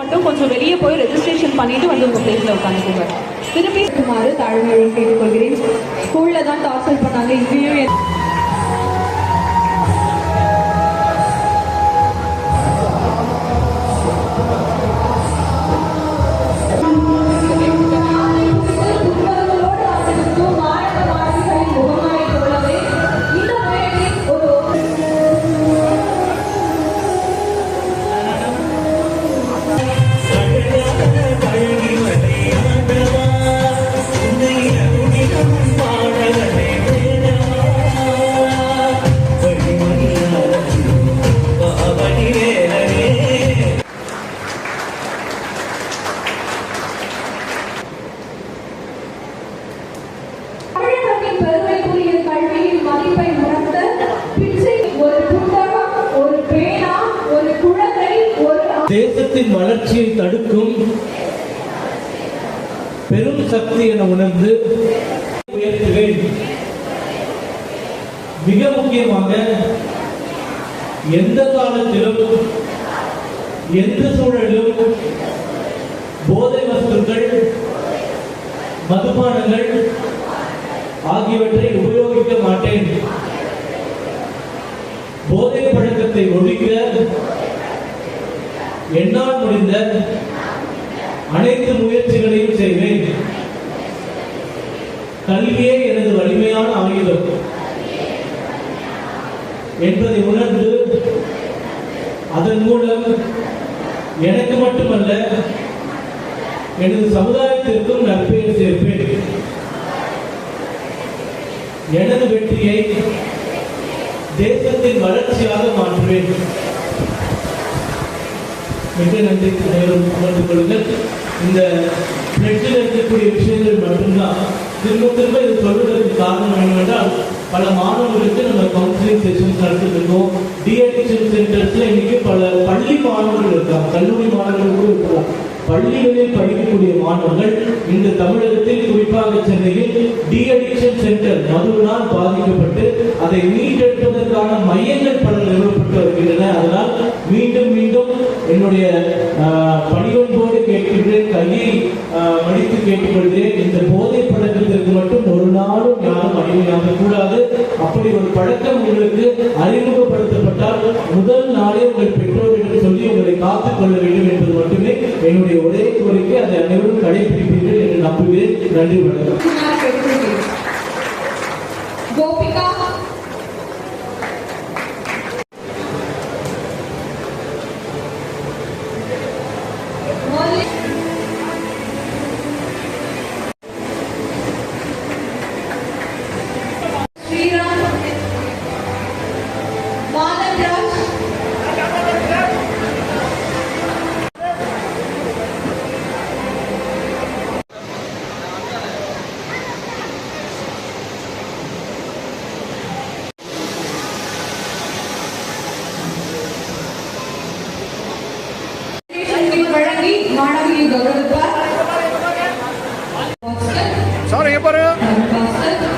மட்டும் கொஞ்சம் வெளியே போய் ரெஜிஸ்ட்ரேஷன் பண்ணிட்டு வந்து உங்க பிளேஸில் உட்காந்துக்கோங்க திருப்பி இருக்குமாறு தாழ்மையுடன் கேட்டுக்கொள்கிறேன். ஸ்கூல்ல தான் டார்ச்சர் பண்ணாங்க இங்கேயும் தேசத்தின் வளர்ச்சியை தடுக்கும் பெரும் சக்தி என உணர்ந்து உயர்த்துவேன் மிக முக்கியமாக எந்த காலத்திலும் எந்த சூழலிலும் போதை வஸ்துக்கள் மதுபானங்கள் ஆகியவற்றை உபயோகிக்க மாட்டேன். போதை பழக்கத்தை ஒழிக்க என்னால் முடிந்த அனைத்து முயற்சிகளையும் செய்வேன். கல்வியே எனது வலிமையான ஆயுதம் என்பதை உணர்ந்து அதன் மூலம் எனக்கு மட்டுமல்ல எனது சமுதாயத்திற்கும் நற்பெயர் சேர்ப்பேன். எனது வெற்றியை தேசத்தின் வளர்ச்சியாக மாற்றுவேன். மிக நன்றி அனைவரும் அமர்ந்து கொள்ளுங்கள். இந்த பிளட்டில் இருக்கக்கூடிய விஷயங்கள் மட்டும்தான். திரும்ப திரும்ப இது சொல்வதற்கு காரணம் என்னவென்றால் பல மாணவர்களுக்கு நம்ம கவுன்சிலிங் செஷன்ஸ் நடத்திருக்கோம் இருக்கோம் டிஎடிஷன் சென்டர்ஸ்ல இன்னைக்கு பல பள்ளி மாணவர்கள் இருக்காங்க. கல்லூரி மாணவர்கள் கூட இருக்கலாம் பள்ளிகளில் படிக்கக்கூடிய மாணவர்கள் இந்த தமிழகத்தில் குறிப்பாக சென்னையில் டிஅடிக்ஷன் சென்டர் மதுவினால் பாதிக்கப்பட்டு அதை மீட்டெடுப்பதற்கான மையங்கள் பல நிறுவப்பட்டு வருகின்றன. அதனால் மீண்டும் மீண்டும் என்னுடைய ஆஹ், பணிவன்போடு கேட்கின்றேன் கையை ஆஹ், மடித்து கேட்டுக்கொள்கிறேன். இந்த போதை பழக்கத்திற்கு மட்டும் ஒரு நாளும் யாரும் அடிமையாக கூடாது. அப்படி ஒரு பழக்கம் உங்களுக்கு அறிமுகப்படுத்தப்பட்டால் முதல் நாளே உங்கள் பெற்றோரிடம் சொல்லி உங்களை காத்துக் கொள்ள வேண்டும் என்பது மட்டுமே என்னுடைய ஒரே கோரிக்கை. அதை அனைவரும் கடைபிடிப்பீர்கள் என்று நம்புகிறேன். நன்றி வணக்கம். Obrigado,